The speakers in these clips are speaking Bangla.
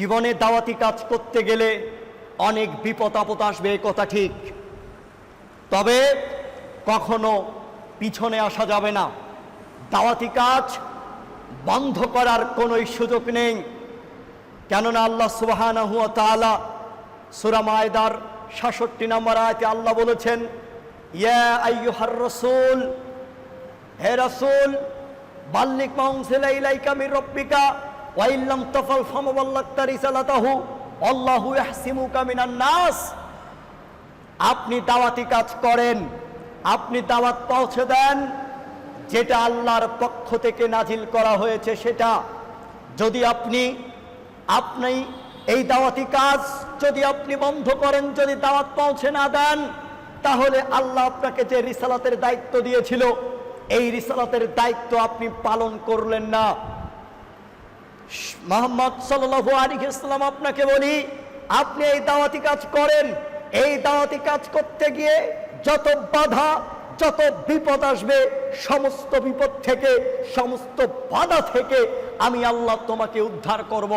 জীবনে দাওয়াতি কাজ করতে গেলে অনেক বিপদ আপদ আসবে কথা ঠিক। তবে কখনো পিছনে আসা যাবে না। দাওয়াতি কাজ বন্ধ করার কোনো সুযোগ নেই। কেননা আল্লাহ সুবহানাহু ওয়া তাআলা সূরা মায়দার 66 নম্বর আয়াতে আল্লাহ বলেছেন, ইয়া আইয়ুহার রাসূল, হে রসুল, বাল্লিক মা উনজিলা ইলাইকা মির রাব্বিকা ওয়া ইল্লাম তাফাল ফামা বাল্লাগতা রিসালাতাহু, আল্লাহু ইয়াহসিমুকা মিনান নাস। আপনি দাওয়াতি কাজ করেন, আপনি দাওয়াত পৌঁছে দেন, যেটা আল্লাহর পক্ষ থেকে নাজিল করা হয়েছে সেটা। যদি আপনি আপনি এই দাওয়াতি কাজ যদি আপনি বন্ধ করেন, যদি দাওয়াত পৌঁছে না দেন, তাহলে আল্লাহ আপনাকে যে রিসালাতের দায়িত্ব দিয়েছিল, এই রিসালাতের দায়িত্ব আপনি পালন করলেন না। মোহাম্মদ আলাইহি ইসলাম আপনাকে বলি, আপনি এই দাওয়াতি কাজ করেন। এই দাওয়াতি কাজ করতে গিয়ে যত বাধা, যত বিপদ আসবে, সমস্ত বিপদ থেকে, সমস্ত বাধা থেকে আমি আল্লাহ তোমাকে উদ্ধার করব।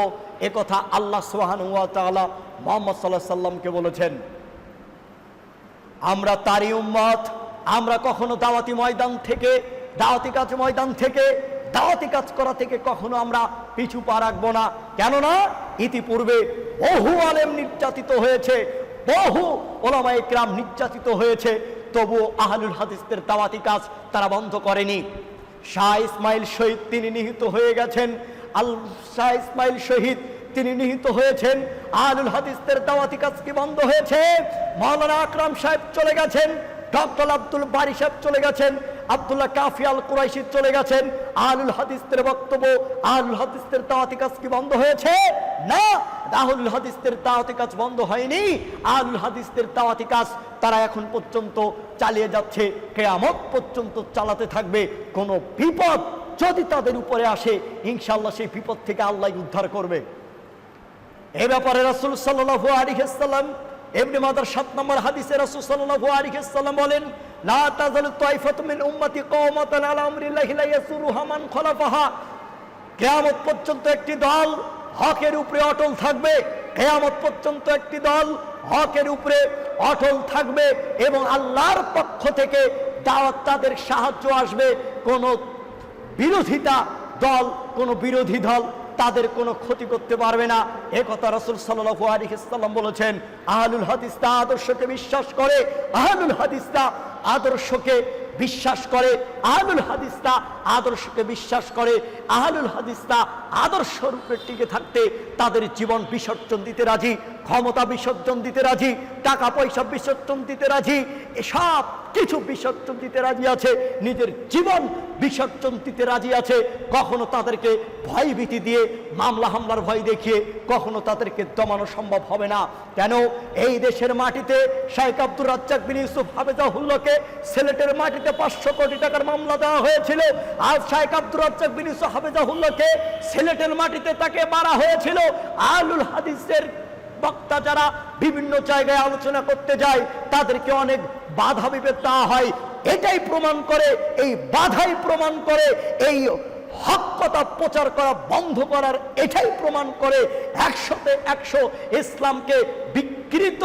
এ কথা আল্লাহ ওয়া মোহাম্মদ সাল্লাল্লাহু সাল্লামকে বলেছেন। আমরা তারই উম্মত, আমরা কখনো দাওয়াতি ময়দান থেকে, দাওয়াতি কাজ ময়দান থেকে দাওয়াতি কাজ করা থেকে কখনো আমরা পিছু পা রাখব না। কেননা ইতিপূর্বে বহু আলেম নির্যাতিত হয়েছে, বহু ওলামা ইকরাম নির্যাতিত হয়েছে তবু আহলুল হাদিসদের দাওয়াতি কাজ তারা বন্ধ করেনি। শাহ ইসমাইল শহীদ তিনি নিহিত হয়ে গেছেন, আল শাহ ইসমাইল শহীদ তিনি নিহিত হয়েছেন, আহলুল হাদিসদের দাওয়াতি কাজ কি বন্ধ হয়েছে? মাওলানা আকরাম সাহেব চলে গেছেন ডক্টর আব্দুল বারি সাহেব চলে গেছেন কাফি আল কুরাইশি চলে গেছেন, আলুল বক্তব্য, আলুল দাওয়াতি কাজ কি বন্ধ হয়েছে? না দাওয়াতি কাজ বন্ধ হয়নি। আলুল দাওয়াতি কাজ তারা এখন পর্যন্ত চালিয়ে যাচ্ছে, কেয়ামত পর্যন্ত চালাতে থাকবে। কোনো বিপদ যদি তাদের উপরে আসে ইনশাল্লাহ সেই বিপদ থেকে আল্লাহ উদ্ধার করবে। এ ব্যাপারে রাসূল সাল্লাল্লাহু আলাইহি ইবনে মাদার 7 নম্বর হাদিসে রাসূল সাল্লাল্লাহু সাল্লাম বলেন, লা তাজালু তাইফাতু মিন উম্মতি কওমাতান আলা আমরিল্লাহি লা ইয়াসুরুহা মান খালাফাহা। কিয়ামত পর্যন্ত একটি দল হকের উপরে অটল থাকবে, কিয়ামত পর্যন্ত একটি দল হকের উপরে অটল থাকবে এবং আল্লাহর পক্ষ থেকে দাওয়াত তাদের সাহায্য আসবে। কোনো বিরোধিতা দল, কোনো বিরোধী দল তাদের কোনো ক্ষতি করতে পারবে না। এ কথা রসুল সাল্লু আলিহাল্লাম বলেছেন, আহলুল হাদিস্তা আদর্শকে বিশ্বাস করে, আহলুল হাদিস্তা আদর্শকে বিশ্বাস করে, আহলুল হাদিস্তা আদর্শকে বিশ্বাস করে, আহলুল হাদিস্তা আদর্শ রূপে টিকে থাকতে তাদের জীবন বিসর্জন দিতে রাজি। ক্ষমতা বিসর্জন দিতে রাজি, টাকা পয়সা বিসর্জন দিতে রাজি, এসব কিছু বিসর্জন দিতে রাজি আছে, নিজের জীবন বিসর্জন দিতে রাজি আছে। কখনো তাদেরকে ভয় ভীতি দিয়ে, মামলা হামলার ভয় দেখিয়ে কখনো তাদেরকে দমানো সম্ভব হবে না। কেন? এই দেশের মাটিতে শাহেখ আব্দুর রাজ্জাক বিন ইউসুফ হাফেজাহুল্লাহকে সিলেটের মাটিতে পাঁচশো কোটি টাকার মামলা দেওয়া হয়েছিল। আর শাহেখ আব্দুর রাজ্জাক বিন ইউসুফ হাফেজাহুল্লাহকে সিলেটের মাটিতে তাকে মারা হয়েছিল। আলুল হাদিসের বক্তা যারা বিভিন্ন জায়গায় আলোচনা করতে যায়, তাদেরকে অনেক বাধা বিভেদ দেওয়া হয়। এটাই প্রমাণ করে, এই বাধাই প্রমাণ করে, এই হক কথা প্রচার করা বন্ধ করার এটাই প্রমাণ করে একশোতে একশো ইসলামকে বিকৃত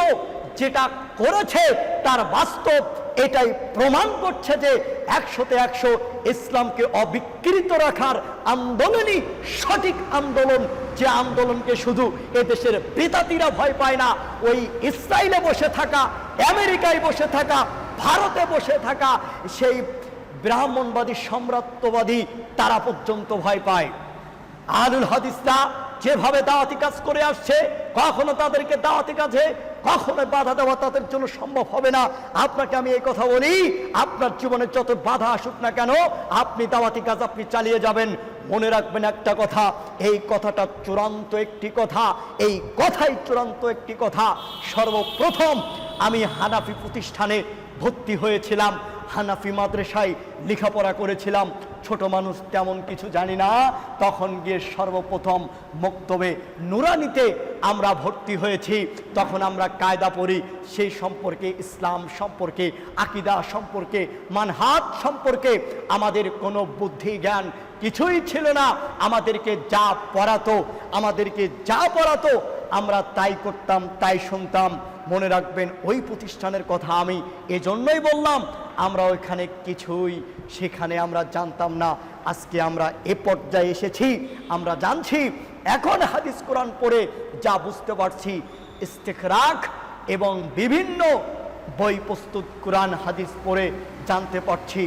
যেটা করেছে, তার বাস্তব এটাই প্রমাণ করছে যে একশোতে একশো ইসলামকে অবিকৃত রাখার আন্দোলনই সঠিক আন্দোলন। যে আন্দোলনকে শুধু এদেশের বেতাতিরা ভয় পায় না, ওই ইসরায়েলে বসে থাকা, আমেরিকায় বসে থাকা, ভারতে বসে থাকা, সেই ব্রাহ্মণবাদী, সম্রাট্যবাদী তারা পর্যন্ত ভয় পায়। আলুল হাদিসটা যেভাবে দাওয়াতি কাজ করে আসছে, কখনো তাদেরকে দাওয়াতি কাজে, কখনো বাধা দেওয়া তাদের জন্য সম্ভব হবে না। আপনাকে আমি এই কথা বলি, আপনার জীবনে যত বাধা আসুক না কেন, আপনি দাওয়াতি কাজ আপনি চালিয়ে যাবেন। মনে রাখবেন একটা কথা, এই কথাটা চূড়ান্ত একটি কথা, এই কথাই চূড়ান্ত একটি কথা। সর্বপ্রথম আমি হানাফি প্রতিষ্ঠানে ভর্তি হয়েছিলাম। হানাফি মাদ্রাসায় লেখাপড়া করেছিলাম। ছোট মানুষ তেমন কিছু জানি না। তখন গিয়ে সর্বপ্রথম মক্তবে নুরানিতে আমরা ভর্তি হয়েছি। তখন আমরা কায়দা পড়ি, সেই সম্পর্কে, ইসলাম সম্পর্কে, আকিদা সম্পর্কে, মানহাত সম্পর্কে। আমাদের কোনো বুদ্ধি জ্ঞান কিছুই ছিল না। আমাদেরকে যা পড়াতো, আমাদেরকে যা পড়াতো আমরা তাই করতাম, তাই শুনতাম। মনে রাখবেন, ওই প্রতিষ্ঠানের কথা আমি এজন্যই বললাম, আমরা ওইখানে কিছুই সেখানে আমরা জানতাম না। আজকে আমরা এ পর্যায়ে এসেছি, আমরা জানছি, এখন হাদিস কোরআন পড়ে যা বুঝতে পারছি ইস্তেখরাক এবং বিভিন্ন বই প্রস্তুত কোরআন, হাদিস পড়ে জানতে পারছি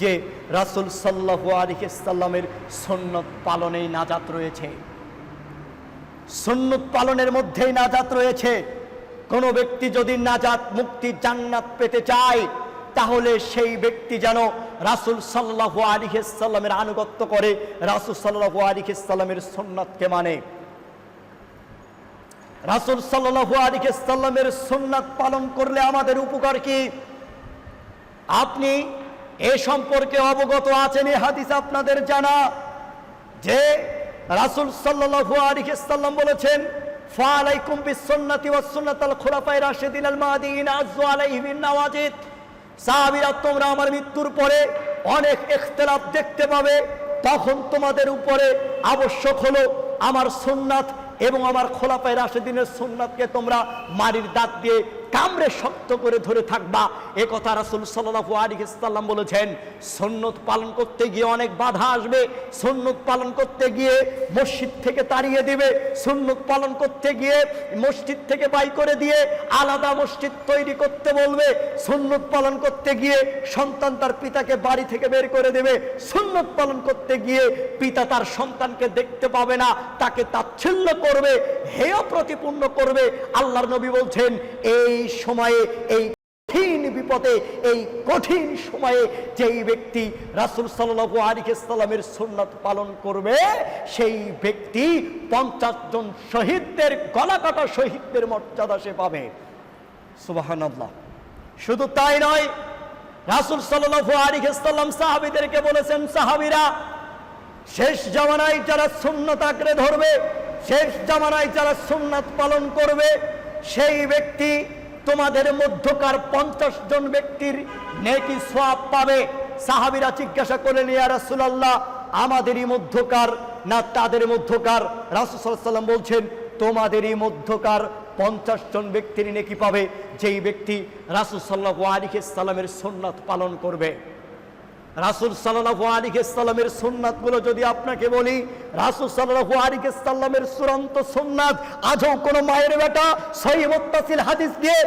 যে রাসুল সাল্লাহ আলিহাল্লামের সন্ন্যত পালনেই নাজাত রয়েছে। সন্ন্যত পালনের মধ্যেই নাজাত রয়েছে। কোনো ব্যক্তি যদি নাজাত মুক্তি জান্নাত পেতে চায়, তাহলে সেই ব্যক্তি যেন রাসুল সাল্লাহ আলিহাল্লামের আনুগত্য করে, রাসুল সাল্লাহ আলিহাল্লামের সন্ন্যতকে মানে। রাসুল সাল্লাহ আলিহাল্লামের সন্ন্যত পালন করলে আমাদের উপকার কি? আপনি এ সম্পর্কে অবগত আছেন, এ হাদিস আপনাদের জানা যে রাসুল সাল্লাল্লাহু আলাইহি সাল্লাম বলেছেন তোমরা আমার মৃত্যুর পরে অনেক দেখতে পাবে। তখন তোমাদের উপরে আবশ্যক হলো আমার সুন্নাত এবং আমার খোলাপায় রাশেদিনের সুন্নাতকে তোমরা মারির দাঁত দিয়ে কামড়ে শক্ত করে ধরে থাকবা। এ কথা রাসুল সাল্লাহু আলী ইসলাম বলেছেন সন্ন্যত পালন করতে গিয়ে অনেক বাধা আসবে। সন্ন্যত পালন করতে গিয়ে মসজিদ থেকে তাড়িয়ে দিবে। সন্ন্যত পালন করতে গিয়ে মসজিদ থেকে বাই করে দিয়ে আলাদা মসজিদ তৈরি করতে বলবে। সন্ন্যত পালন করতে গিয়ে সন্তান তার পিতাকে বাড়ি থেকে বের করে দেবে। সন্ন্যত পালন করতে গিয়ে পিতা তার সন্তানকে দেখতে পাবে না, তাকে তাচ্ছিল্য করবে, হেয় প্রতিপূর্ণ করবে। আল্লাহর নবী বলছেন, এই সময়ে, এই কঠিন বিপদে, এই কঠিন সময়ে যেই ব্যক্তি রাসুল সাল্লাহ আলিকালামের সুন্নাত পালন করবে, সেই ব্যক্তি পঞ্চাশ জন শহীদদের গলা কাটা শহীদদের মর্যাদা সে পাবে। সুবাহান শুধু তাই নয়, রাসুল সাল্লাহ আলিকাল্লাম সাহাবিদেরকে বলেছেন, সাহাবিরা, শেষ জামানায় যারা সুন্নত আঁকড়ে ধরবে, শেষ জামানায় যারা সুন্নাত পালন করবে, সেই ব্যক্তি তোমাদের মধ্যকার পঞ্চাশ জন ব্যক্তির নেকি সোয়াব পাবে। সাহাবিরা জিজ্ঞাসা করে নিয়ে রাসুলাল্লাহ, আমাদেরই মধ্যকার না তাদের মধ্যকার? রাসুসাল্লাম বলছেন, তোমাদেরই মধ্যকার পঞ্চাশ জন ব্যক্তির নেকি পাবে। যেই ব্যক্তি রাসুসাল্লাহ আলিকে সাল্লামের সোননাথ পালন করবে। রাসুল সাল্লাহ সোননাথগুলো যদি আপনাকে বলি, রাসুল সাল্লাহ আলিকেসাল্লামের চূড়ান্ত সোননাথ আজও কোনো মায়ের বেটা সহিমত্তাসিল হাদিস দিয়ে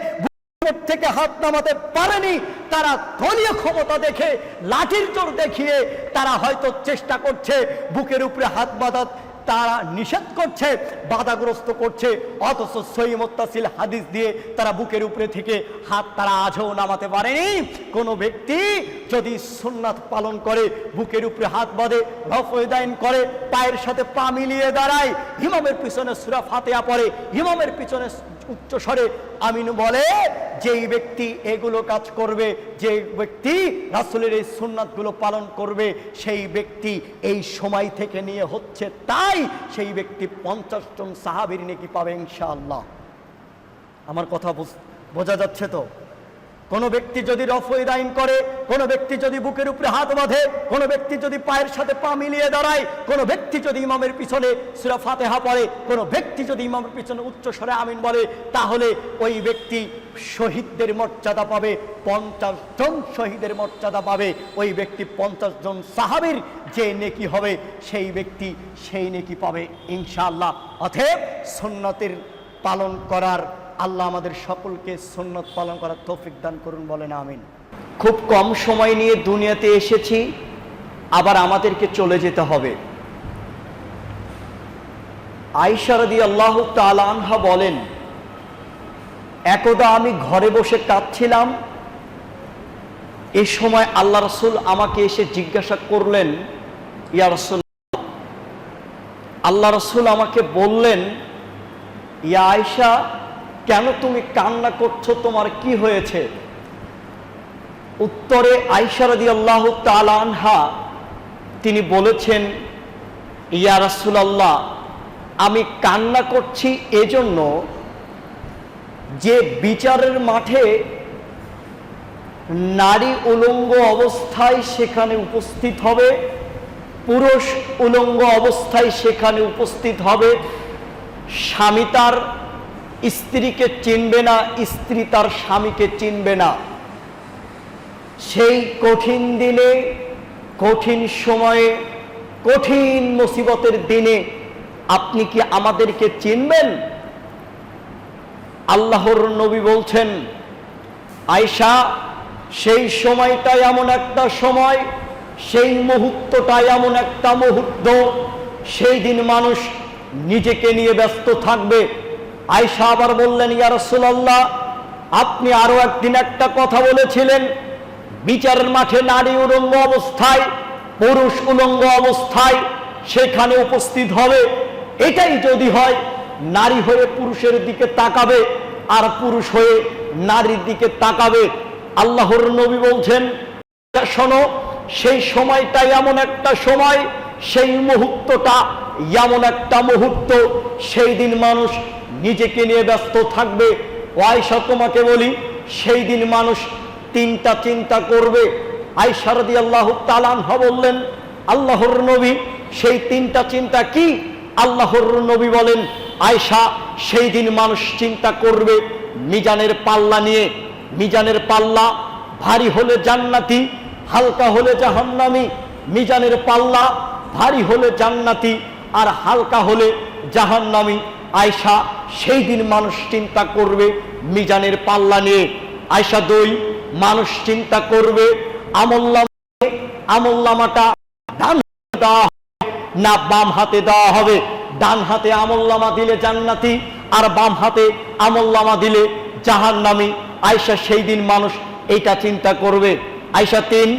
থেকে হাত নামাতে পারেনি, তারা দলীয় ক্ষমতা দেখে, লাঠির জোর দেখিয়ে তারা হয়তো চেষ্টা করছে বুকের উপরে হাত বাঁধা তারা নিষেধ করছে, বাধাগ্রস্ত করছে, অথচ সৈমত্তাসিল হাদিস দিয়ে তারা বুকের উপরে থেকে হাত তারা আজও নামাতে পারেনি। কোনো ব্যক্তি যদি সুন্নাত পালন করে, বুকের উপরে হাত বাঁধে রফদায়ন করে, পায়ের সাথে পা মিলিয়ে দাঁড়ায়, হিমামের পিছনে সুরা ফাতেয়া পড়ে, হিমামের পিছনে উচ্চ স্বরে আমিন বলে, যেই ব্যক্তি এগুলো কাজ করবে, যে ব্যক্তি রাসুলের এই সুন্নাতগুলো পালন করবে, সেই ব্যক্তি এই সময় থেকে নিয়ে হচ্ছে তাই, সেই ব্যক্তি পঞ্চাশ জন সাহাবির নাকি পাবে ইনশাআল্লাহ। আমার কথা বোঝা যাচ্ছে তো? কোনো ব্যক্তি যদি রফই দাইন করে, কোনো ব্যক্তি যদি বুকের উপরে হাত বাঁধে, কোনো ব্যক্তি যদি পায়ের সাথে পা মিলিয়ে দাঁড়ায়, কোনো ব্যক্তি যদি ইমামের পিছনে সুরা ফাতেহা পড়ে, কোনো ব্যক্তি যদি ইমামের পিছনে উচ্চ স্বরে আমিন বলে, তাহলে ওই ব্যক্তি শহীদদের মর্যাদা পাবে, পঞ্চাশ জন শহীদের মর্যাদা পাবে। ওই ব্যক্তি পঞ্চাশ জন সাহাবির যে নেকি হবে, সেই ব্যক্তি সেই নেকি পাবে ইনশাআল্লাহ। অথব সুন্নতের পালন করার আল্লাহ আমাদের সকলকে সুন্নত পালন করার তৌফিক দান করুন বলেন, আমিন। খুব কম সময় নিয়ে দুনিয়াতে এসেছি, আবার আমাদেরকে চলে যেতে হবে। আইসারদি আল্লাহ তালানহা বলেন, একদা আমি ঘরে বসে কাঁদছিলাম এই সময় আল্লাহ রসুল আমাকে এসে জিজ্ঞাসা করলেন, ইয়া রসুল আল্লাহ রসুল আমাকে বললেন, ইয়া আয়সা কেন তুমি কান্না করছ? তোমার কি হয়েছে? উত্তরে আইসারদি আল্লাহ তালানহা তিনি বলেছেন, ইয়া রাসুলাল্লাহ, আমি কান্না করছি এজন্য যে বিচারের মাঠে নারী উলঙ্গ অবস্থায় সেখানে উপস্থিত হবে, পুরুষ উলঙ্গ অবস্থায় সেখানে উপস্থিত হবে, স্বামী তার স্ত্রীকে চিনবে না, স্ত্রী তার স্বামীকে চিনবে না। সেই কঠিন দিনে, কঠিন সময়ে, কঠিন মুসিবতের দিনে আপনি কি আমাদেরকে চিনবেন? আল্লাহর নবী বলছেন আয়সা সেই সময়টা এমন একটা সময়, সেই মুহূর্তটা এমন একটা মুহূর্ত, সেই দিন মানুষ নিজেকে নিয়ে ব্যস্ত থাকবে। আয়সা আবার বললেন, ইয়া আপনি আরও একদিন একটা কথা বলেছিলেন। বিচারের মাঠে নারী উলঙ্গ অবস্থায়, পুরুষ উলঙ্গ অবস্থায় সেখানে উপস্থিত হবে। এটাই যদি হয়, নারী হয়ে পুরুষের দিকে তাকাবে আর পুরুষ হয়ে নারীর দিকে তাকাবে। আল্লাহর নবী বলছেন শোনো, সেই সময়টা এমন একটা সময়, সেই মুহূর্তটা এমন একটা মুহূর্ত, সেই দিন মানুষ নিজেকে নিয়ে ব্যস্ত থাকবে। ওয়াইশা তোমাকে বলি, সেই দিন মানুষ তিনটা চিন্তা করবে। আইসারদি আল্লাহ তালানহ বললেন, আল্লাহর নবী, সেই তিনটা চিন্তা কি? আল্লাহর নবী বলেন আয়সা সেই দিন মানুষ চিন্তা করবে মিজানের পাল্লা নিয়ে। মিজানের পাল্লা ভারী হলে জান্নাতি, হালকা হলে জাহান্নামি। মিজানের পাল্লা ভারী হলে জান্নাতি আর হালকা হলে জাহান্নামি। আয়সা সেই দিন মানুষ চিন্তা করবে, মিজানের পাল্লা নিয়ে। আয়সা দই, মানুষ চিন্তা করবে, আমল্লাম আমল্লামাটা ডান দেওয়া না বাম হাতে দেওয়া হবে। ডান হাতে আমল্লামা দিলে জান্নাতি, আর বাম হাতে আমল্লামা দিলে জাহান নামি আয়সা সেই দিন মানুষ এটা চিন্তা করবে। আয়সা তিন,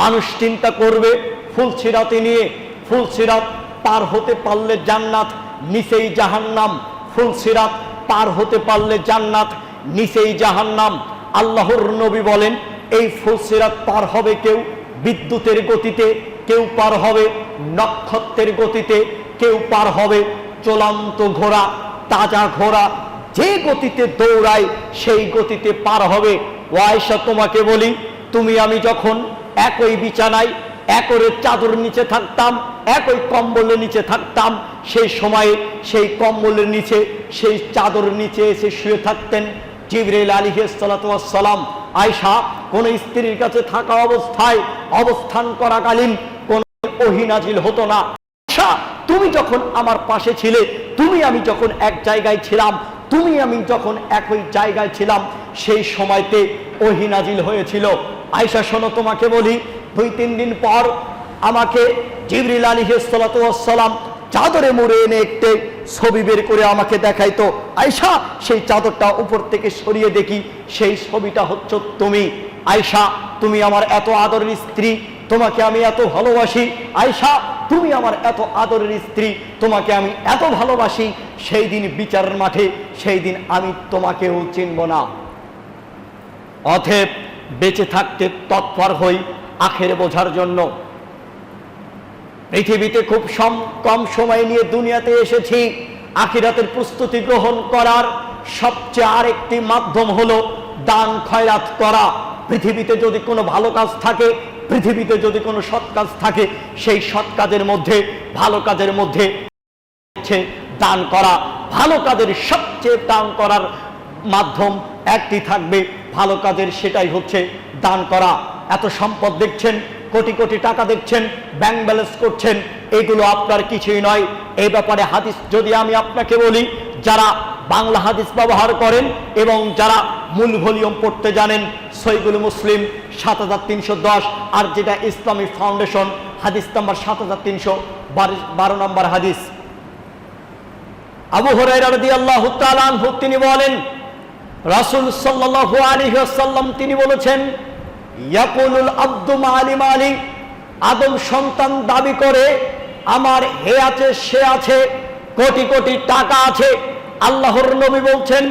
মানুষ চিন্তা করবে ফুল সিরাতে নিয়ে ফুল সিরাত পার হতে পারলে জান্নাত নিচেই জাহান্নাম, ফুল সিরাত পার হতে পারলে জান্নাত, নিচেই জাহান্নাম। আল্লাহর নবী বলেন, এই ফুল সিরাত পার হবে কেউ বিদ্যুতের গতিতে, কেউ পার হবে নক্ষত্রের গতিতে, কেউ পার হবে চলন্ত ঘোড়া, তাজা ঘোড়া। যে গতিতে দৌড়ায়, সেই গতিতে পার হবে। ওয়াইশা তোমাকে বলি, তুমি আমি যখন একই বিছানায় একরে চাদর নিচে থাকতাম একই কম্বলের নিচে থাকতাম। সেই সময়ে সেই কম্বলের নিচে সেই চাদর নিচে এসে শুয়ে থাকতেন জিবরেল আলী সালাম। আয়সা কোন স্ত্রীর কাছে থাকা অবস্থায় অবস্থান করাকালীন কোন ওহিনাজিল হতো না। আয়শা, তুমি যখন আমার পাশে ছিলে তুমি আমি যখন এক জায়গায় ছিলাম তুমি আমি যখন একই জায়গায় ছিলাম সেই সময়তে ওহিনাজিল হয়েছিল। আয়সা শোনো তোমাকে বলি দুই, তিন দিন পর আমাকে জিবরিল আলী সালাম চাদরে মুড়ে এনে একটি ছবি বের করে আমাকে দেখাইতো। আয়সা সেই চাদরটা উপর থেকে সরিয়ে দেখি, সেই ছবিটা হচ্ছে তুমি। আয়সা তুমি আমার এত আদরের স্ত্রী, তোমাকে আমি এত ভালোবাসি। আয়সা তুমি আমার এত আদরের স্ত্রী, তোমাকে আমি এত ভালোবাসি। সেই দিন বিচারের মাঠে, সেই দিন আমি তোমাকেও চিনব না। অথেব বেঁচে থাকতে তৎপর হই। আখের বোঝার জন্য। পৃথিবীতে খুব কম সময় নিয়ে দুনিয়াতে এসেছি। আখিরাতের প্রস্তুতি গ্রহণ করার সবচেয়ে আরেকটি মাধ্যম হলো দান খয়রাত করা। পৃথিবীতে যদি কোনো ভালো কাজ থাকে, পৃথিবীতে যদি কোনো সৎ কাজ থাকে, সেই সৎ কাজের মধ্যে, ভালো কাজের মধ্যে দান করা। ভালো কাজের সবচেয়ে দান করার মাধ্যম একটি থাকবে। ভালো কাজের সেটাই হচ্ছে দান করা। এত সম্পদ দেখছেন, কোটি কোটি টাকা দেখছেন ব্যাংক ব্যালেন্স করছেন, এগুলো আপনার কিছুই নয়। এই ব্যাপারে হাদিস যদি আমি আপনাকে বলি, যারা বাংলা হাদিস ব্যবহার করেন এবং যারা মূল ভলিউম পড়তে জানেন সৈগুল মুসলিম সাত হাজার তিনশো দশ, আর যেটা ইসলামিক ফাউন্ডেশন হাদিস নাম্বার সাত হাজার তিনশো বারো নম্বর হাদিস। আবু তাআলা আনহু, তিনি বলেন, রাসূল সাল্লাল্লাহু আলাইহি ওয়াসাল্লাম, তিনি বলেছেন ইয়াকুলুল আব্দু মালি মালি, আদম সন্তান দাবি করে, আমার হে আছে, সে আছে, কোটি কোটি টাকা আছে। আল্লাহর নবী বলছেন,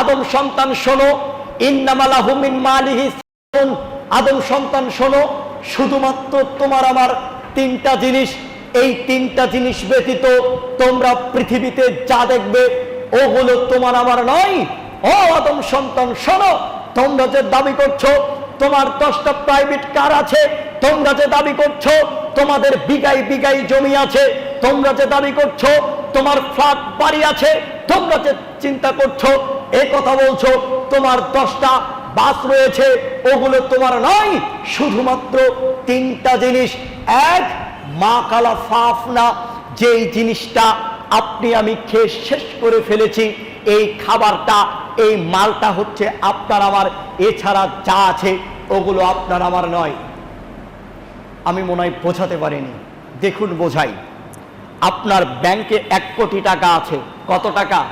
আদম সন্তান শোনো, ইন্নামালাহু মিন মালিহি আদম সন্তান শোনো, শুধুমাত্র তোমার আমার তিনটা জিনিস, এই তিনটা জিনিস ব্যতীত তোমরা পৃথিবীতে যা দেখবে, ওগুলো তোমার আমার নয়। ও আদম সন্তান শোনো, তোমরা যে দাবি করছ তোমার দশটা প্রাইভেট কার আছে, তোমরা যে দাবি করছ, তোমাদের বিঘাই বিঘাই জমি আছে, তোমরা যে দাবি করছ, তোমার ফ্ল্যাট বাড়ি আছে, তোমরা যে চিন্তা করছ, এ কথা বলছো, তোমার দশটা বাস রয়েছে, ওগুলো তোমার নয়, শুধুমাত্র তিনটা জিনিস। এক, মা কালা ফাফনা যেই জিনিসটা আপনি আমি খেয়ে শেষ করে ফেলেছি, এই খাবারটা এই মালটা হচ্ছে আপনার আমার, এছাড়া যা আছে ওগুলো আপনার আমার নয়। আমি মনে হয় বোঝাতে পারিনি। দেখুন, বোঝাই। আপনার ব্যাংকে এক কোটি টাকা আছে। কত টাকা?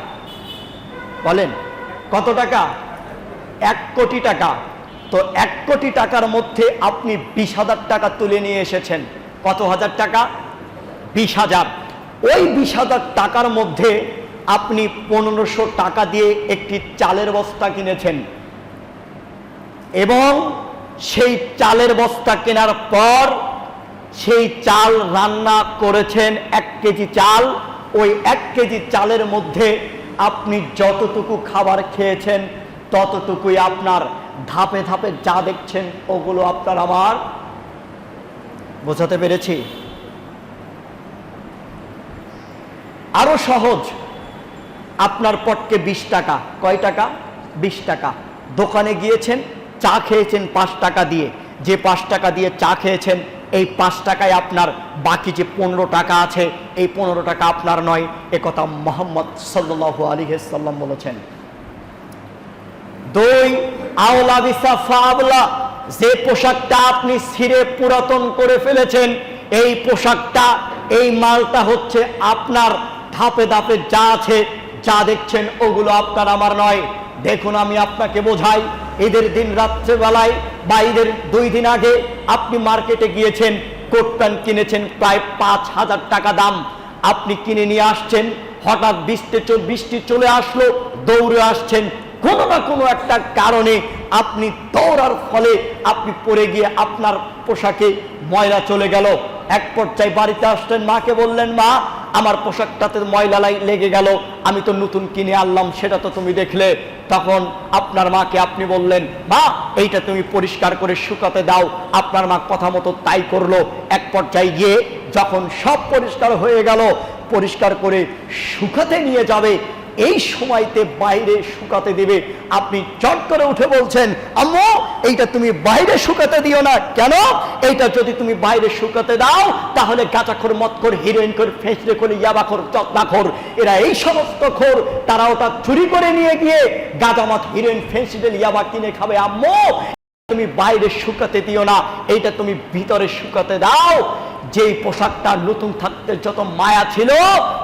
বলেন, কত টাকা? এক কোটি টাকা। তো এক কোটি টাকার মধ্যে আপনি বিশ হাজার টাকা তুলে নিয়ে এসেছেন। কত হাজার টাকা? বিশ হাজার। ওই বিশ হাজার টাকার মধ্যে আপনি পনেরোশো টাকা দিয়ে একটি চালের বস্তা কিনেছেন। এবং সেই চালের বস্তা কেনার পর সেই চাল রান্না করেছেন এক কেজি চাল। ওই এক কেজি চালের মধ্যে আপনি যতটুকু খাবার খেয়েছেন, ততটুকুই আপনার ধাপে ধাপে যা দেখছেন, ওগুলো আপনার আমার। বোঝাতে পেরেছি? আরও সহজ আপনার পটকে বিশ টাকা। কয় টাকা? বিশ টাকা। দোকানে গিয়েছেন, চা খেয়েছেন পাঁচ টাকা দিয়ে। যে পাঁচ টাকা দিয়ে চা খেয়েছেন, এই পাঁচ টাকায় আপনার বাকি যে পনেরো টাকা আছে, এই পনেরো টাকা আপনার নয়। এ কথা মোহাম্মদ সাল্লু আলী সাল্লাম বলেছেন। দুই, আওলা বিসা ফাবলা, যে পোশাকটা আপনি ছিঁড়ে পুরাতন করে ফেলেছেন, এই পোশাকটা, এই মালটা হচ্ছে আপনার ধাপে ধাপে যা আছে যা দেখছেন ওগুলো আপনার আমার নয়। দেখুন, আমি আপনাকে বোঝাই, ঈদের দিন রাত্রেবেলায় বা ঈদের দুই দিন আগে আপনি মার্কেটে গিয়েছেন কোট প্যান্ট কিনেছেন প্রায় পাঁচ হাজার টাকা দাম। আপনি কিনে নিয়ে আসছেন, হঠাৎ বৃষ্টি বৃষ্টি চলে আসলো, দৌড়ে আসছেন। কোনো না কোনো একটা কারণে আপনি দৌড়ার ফলে আপনি পড়ে গিয়ে আপনার পোশাকে ময়লা চলে গেল। এক পর্যায়ে বাড়িতে আসলেন, মাকে বললেন, মা আমার পোশাকটাতে ময়লা লেগে গেল, আমি তো নতুন কিনে আনলাম, সেটা তো তুমি দেখলে। তখন আপনার মাকে আপনি বললেন, মা, এইটা তুমি পরিষ্কার করে শুকাতে দাও। আপনার মা কথা মতো তাই করল। এক পর্যায়ে গিয়ে যখন সব পরিষ্কার হয়ে গেল, পরিষ্কার করে শুকাতে নিয়ে যাবে এই সময়তে বাইরে শুকাতে দেবে। আপনি চট করে উঠে বলছেন, আম্মু, এইটা তুমি বাইরে শুকাতে দিও না। কেন? এইটা যদি তুমি বাইরে শুকাতে দাও, তাহলে গাঁচাখোর মৎখোর হিরোইন খোর ফেসরে করে ইয়াবাখোর চকনাখোর এরা এই সমস্ত খোর তারা ওটা চুরি করে নিয়ে গিয়ে গাঁজামত হিরোইন ফেন্সিডেল ইয়াবা কিনে খাবে। আম্মু তুমি বাইরে শুকাতে দিও না, এইটা তুমি ভিতরে শুকাতে দাও। যেই পোশাকটা নতুন থাকতে যত মায়া ছিল,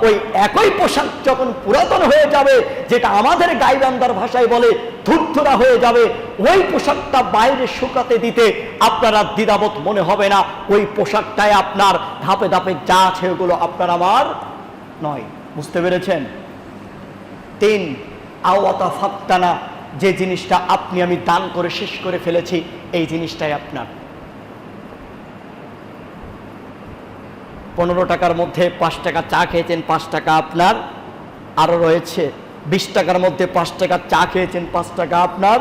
ওই একই পোশাক যখন পুরাতন হয়ে যাবে, যেটা আমাদের গাইবান্দার ভাষায় বলে ধুরধুরা হয়ে যাবে, ওই পোশাকটা বাইরে শুকাতে দিতে আপনারা দ্বিধাবোধ মনে হবে না। ওই পোশাকটাই আপনার ধাপে ধাপে যা আছে ওগুলো আপনার আমার নয়। বুঝতে পেরেছেন? তিন, আওয়াতা ফাক্তানা যে জিনিসটা আপনি আমি দান করে শেষ করে ফেলেছি, এই জিনিসটাই আপনার। পনেরো টাকার মধ্যে পাঁচ টাকা চা খেয়েছেন, পাঁচ টাকা আপনার আরও রয়েছে। বিশ টাকার মধ্যে পাঁচ টাকা চা খেয়েছেন, পাঁচ টাকা আপনার।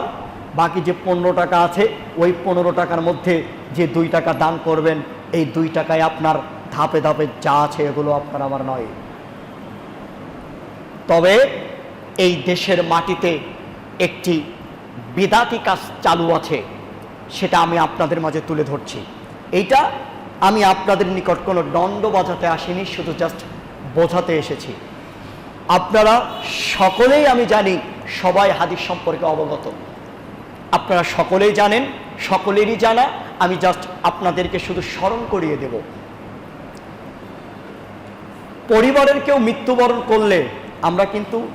বাকি যে পনেরো টাকা আছে, ওই পনেরো টাকার মধ্যে যে দুই টাকা দান করবেন, এই দুই টাকায় আপনার ধাপে ধাপে যা আছে এগুলো আপনার আমার নয়। তবে এই দেশের মাটিতে একটি বিদাতি কাজ চালু আছে, সেটা আমি আপনাদের মাঝে তুলে ধরছি। এইটা আমি আপনাদের নিকট কোনো দণ্ড বাজাতে আসিনি, শুধু জাস্ট বোঝাতে এসেছি। আপনারা সকলেই আমি জানি সবাই হাদিস সম্পর্কে অবগত। আপনারা সকলেই জানেন, সকলেরই জানা, আমি জাস্ট আপনাদেরকে শুধু স্মরণ করিয়ে দেব। পরিবারের কেউ মৃত্যুবরণ করলে আমরা কিন্তু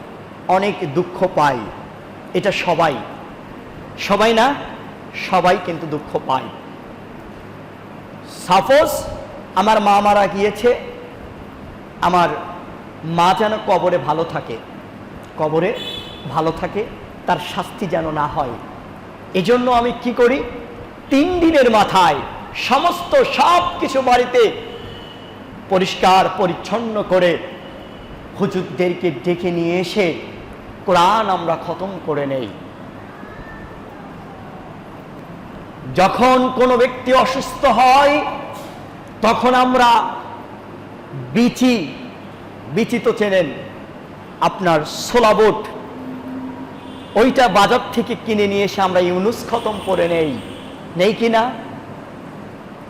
অনেক দুঃখ পাই। এটা সবাই। সবাই না, সবাই কিন্তু দুঃখ পায়। সাপোজ আমার মা মারা গিয়েছে, আমার মা যেন কবরে ভালো থাকে, কবরে ভালো থাকে, তার শাস্তি যেন না হয়। এজন্য আমি কি করি? তিন দিনের মাথায় সমস্ত সব কিছু বাড়িতে পরিষ্কার, পরিচ্ছন্ন করে হুজুরদেরকে ডেকে নিয়ে এসে কোরআন আমরা খতম করে নেই। যখন কোনো ব্যক্তি অসুস্থ হয়, তখন আমরা বিচি বিচি তো চেনেন, আপনার সোলাবোট ওইটা বাজার থেকে কিনে নিয়ে এসে আমরা ইউনুস খতম করে নেই। নেই কি না?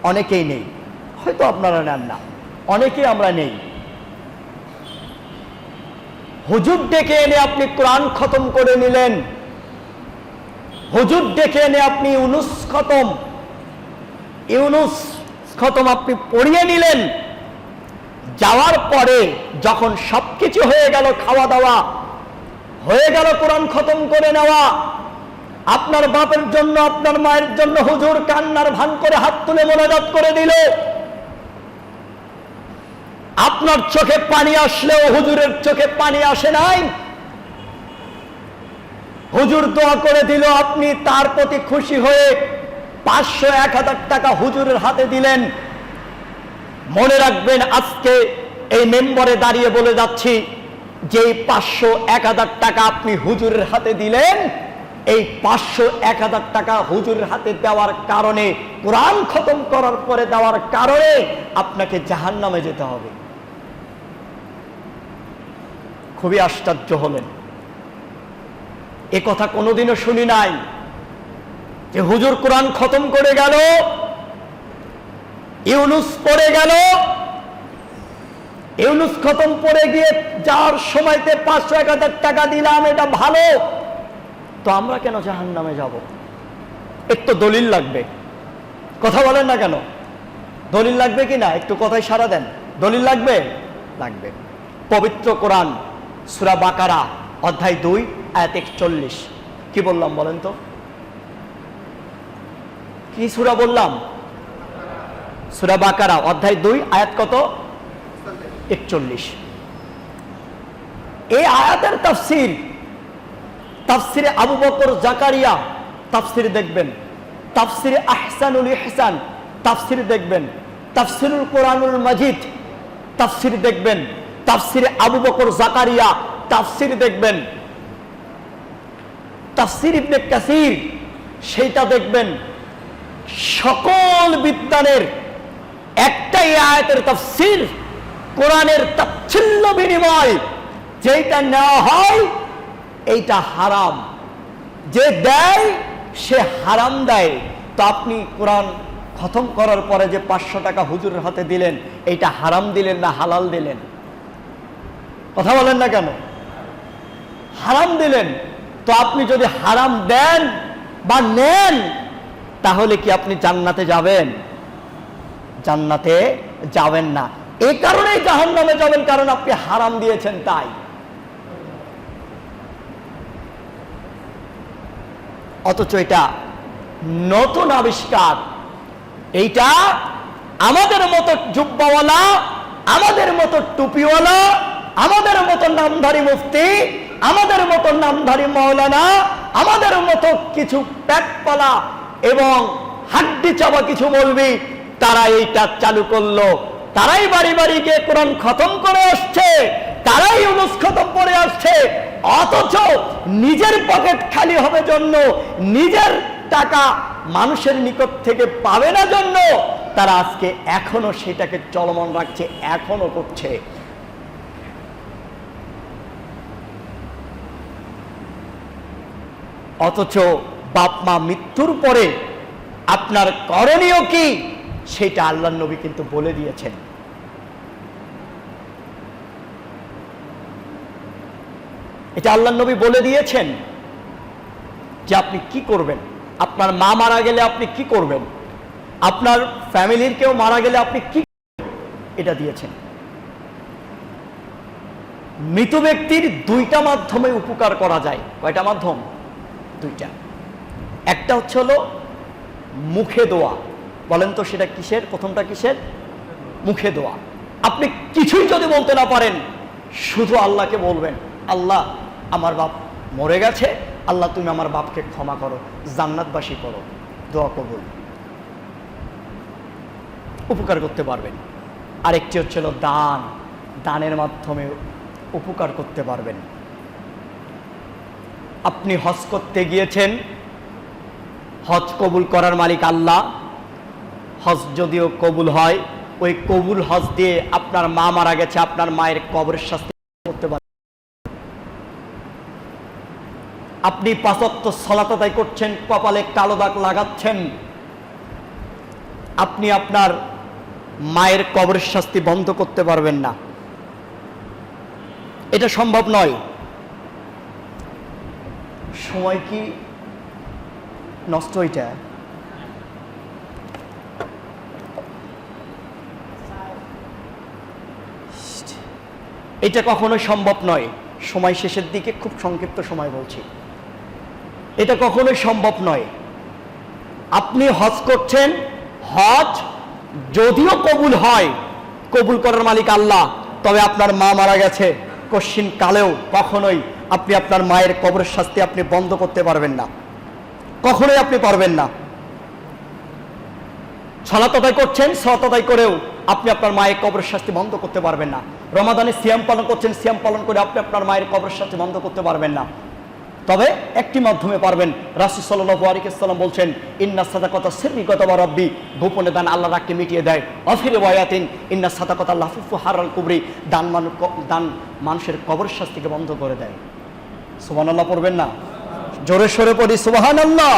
অনেকেই নেই। হয়তো আপনারা নেন না। অনেকেই আমরা নেই। হুজুর ডেকে এনে আপনি কোরআন খতম করে নিলেন। হুজুর ডেকে এনে আপনি ইউনুস খতম। ইউনুস খতম আপনি পড়িয়ে নিলেন। যাওয়ার পরে যখন সবকিছু হয়ে গেল খাওয়া দাওয়া হয়ে গেল কোরআন খতম করে নেওয়া, আপনার বাপের জন্য, আপনার মায়ের জন্য হুজুর কান্নার ভান করে হাত তুলে মোনাজাত করে দিল। আপনার চোখে পানি আসলেও হুজুরের চোখে পানি আসে নাই। হুজুর দোয়া করে দিল, আপনি তার প্রতি খুশি হয়ে পাঁচশো এক হাজার টাকা হুজুরের হাতে দিলেন। মনে রাখবেন, আজকে এই মেম্বরে দাঁড়িয়ে বলে যাচ্ছি যে পাঁচশো এক হাজার টাকা আপনি হুজুরের হাতে দিলেন, এই পাঁচশো এক হাজার টাকা হুজুরের হাতে দেওয়ার কারণে, কোরআন খতম করার পরে দেওয়ার কারণে আপনাকে জাহান নামে যেতে হবে। খুবই আশ্চর্য হলেন। এ কথা কোনোদিনও শুনি নাই যে হুজুর কোরআন খতম করে গেল, ইউনুস পড়ে গেল। ইউনুস খতম পড়ে গিয়ে যার সময়তে পাঁচশো এক হাজার টাকা দিলাম, এটা ভালো। তো আমরা কেন জাহান নামে যাব? এর তো দলিল লাগবে। কথা বলেন না কেন? দলিল লাগবে কি না? একটু কথায় সারা দেন। দলিল লাগবে? লাগবে। পবিত্র কোরআন, সুরা বাকারা। অধ্যায় দুই, আয়াত একচল্লিশ। কি বললাম বলেন তো? কি সুরা বললাম? সুরা বাকারা, অধ্যায় দুই, আয়াত কত? একচল্লিশ। এই আয়াতের তাফসির, তাফসিরে আবু বকর জাকারিয়া তাফসির দেখবেন, তাফসিরে আহসানুল ইহসান তাফসির দেখবেন, তাফসিরুল কোরআনুল মাজিদ তাফসির দেখবেন, তাফসিরে আবু বকর জাকারিয়া তাফসির দেখবেন। তাফসির ইবনে কাসির, সেইটা দেখবেন। সকল বিদ্যানের একটাই আয়াতের তাফসির কোরআনের তাচ্ছিল্য বিনিময়। যেটা নেওয়া হয়, এইটা হারাম। যে দেয়, সে হারাম দেয়। তো আপনি কোরআন খতম করার পরে যে পাঁচশো টাকা হুজুরের হাতে দিলেন, এইটা হারাম দিলেন না হালাল দিলেন? কথা বলেন না কেন? হারাম দিলেন, তো আপনি যদি হারাম দেন বা নেন, তাহলে কি আপনি জান্নাতে যাবেন? জান্নাতে যাবেন না। এই কারণেই জাহান নামে যাবেন, কারণ আপনি হারাম দিয়েছেন তাই। অথচ এটা নতুন আবিষ্কার। এইটা আমাদের মতো জুব্বাওয়ালা, আমাদের মতো টুপিওয়ালা, আমাদের মতো নামধারী মুফতি আমাদের মতো নামধারী মৌলানা, আমাদের মতো কিছু প্যাটপালা এবং হাড্ডি চাবা কিছু বলবি, তারা এইটা চালু করল। তারাই বাড়ি বাড়ি গিয়ে কোরআন খতম করে আসছে, তারাই অনুস খতম করে আসছে, অথচ নিজের পকেট খালি হবে জন্য, নিজের টাকা মানুষের নিকট থেকে পাবে না জন্য, তারা আজকে এখনও সেটাকে চলমান রাখছে, এখনও করছে। অথচ বাপ মা মৃত্যুর পরে আপনার করণীয় কি? সেটা আল্লাহ নবী কিন্তু বলে দিয়েছেন। এটা আল্লাহ নবী বলে দিয়েছেন যে আপনি কি করবেন? আপনার মা মারা গেলে আপনি কি করবেন? আপনার ফ্যামিলির কেউ মারা গেলে আপনি কি? এটা দিয়েছেন। মৃত ব্যক্তির দুইটা মাধ্যমে উপকার করা যায়। কয়টা মাধ্যম? দুইটা। একটা হচ্ছে হলো মুখে দোয়া। বলেন তো সেটা কিসের? প্রথমটা কিসের? মুখে দোয়া। আপনি কিছুই যদি বলতে না পারেন, শুধু আল্লাহকে বলবেন, আল্লাহ, আমার বাপ মরে গেছে। আল্লাহ, তুমি আমার বাপকে ক্ষমা করো, জান্নাতবাসী করো, দোয়া কবুল। উপকার করতে পারবেন। আরেকটি হচ্ছিল দান। দানের মাধ্যমে উপকার করতে পারবেন। আপনি হজ করতে গিয়েছেন, হজ কবুল করার মালিক আল্লাহ। হজ যদিও কবুল হয়, ওই কবুল হজ দিয়ে আপনার মা মারা গেছে, আপনার মায়ের কবরের শাস্তি করতে পারেন আপনি পাঁচত্ব সলাতাদাই করছেন, কপালে কালো দাগ লাগাচ্ছেন। আপনি আপনার মায়ের কবরের শাস্তি বন্ধ করতে পারবেন না। এটা সম্ভব নয়। সময় কি নষ্ট হইটা। এটা কখনো সম্ভব নয়। সময় শেষের দিকে খুব সংক্ষিপ্ত সময় বলছি। এটা কখনোই সম্ভব নয়। আপনি হজ করছেন, হজ যদিও কবুল হয়, কবুল করার মালিক আল্লাহ, তবে আপনার মা মারা গেছে। কশ্চিন কালেও কখনোই আপনি আপনার মায়ের কবরের শাস্তি আপনি বন্ধ করতে পারবেন না। কখনোই আপনি পারবেন না। সলাততাই করছেন সলাততাই করেও আপনি আপনার মায়ের কবরের শাস্তি বন্ধ করতে পারবেন না। রমাদানে সিয়াম পালন করছেন, সিয়াম পালন করে আপনি আপনার মায়ের কবরের শাস্তি বন্ধ করতে পারবেন না। তবে একটি মাধ্যমে পারবেন। রাসুল সাল্লাহ আলিকাল্লাম বলছেন, ইন্না সাদাকতা সিরিকতা বা রব্বি। গোপনে দান আল্লাহ রাখকে মিটিয়ে দেয়। অফিরে ওয়ায়াতিন ইন্না সাদাকতা লাফিফু হারাল কুবরি। দান মানুষ দান মানুষের কবর শাস্তিকে বন্ধ করে দেয়। আল্লাহ পড়বেন না। জোরে সরে পড়ি সুবাহান আল্লাহ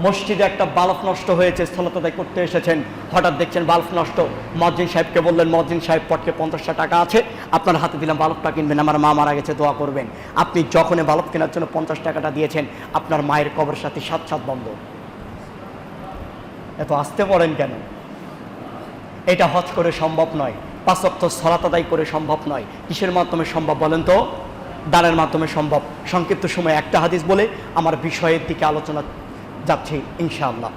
মসজিদে একটা বাল্ব নষ্ট হয়েছে স্থলতাদায় করতে এসেছেন। হঠাৎ দেখছেন বাল্ব নষ্ট। মজ্জিন সাহেবকে বললেন, মজ্জিন সাহেব, পটকে পঞ্চাশটা টাকা আছে, আপনার হাতে দিলাম বাল্বটা কিনবেন, আমার মা মারা গেছে, দোয়া করবেন। আপনি যখন বাল্ব কেনার জন্য পঞ্চাশ টাকাটা দিয়েছেন, আপনার মায়ের কবরের সাথে সাত সাত বন্ধ। এত আসতে পড়েন কেন? এটা হজ করে সম্ভব নয় পাঁচক্ত সলাতাদাই করে সম্ভব নয়। কিসের মাধ্যমে সম্ভব বলেন তো? দানের মাধ্যমে সম্ভব। সংক্ষিপ্ত সময় একটা হাদিস বলে আমার বিষয়ের দিকে আলোচনা যাচ্ছি ইনশাআল্লাহ।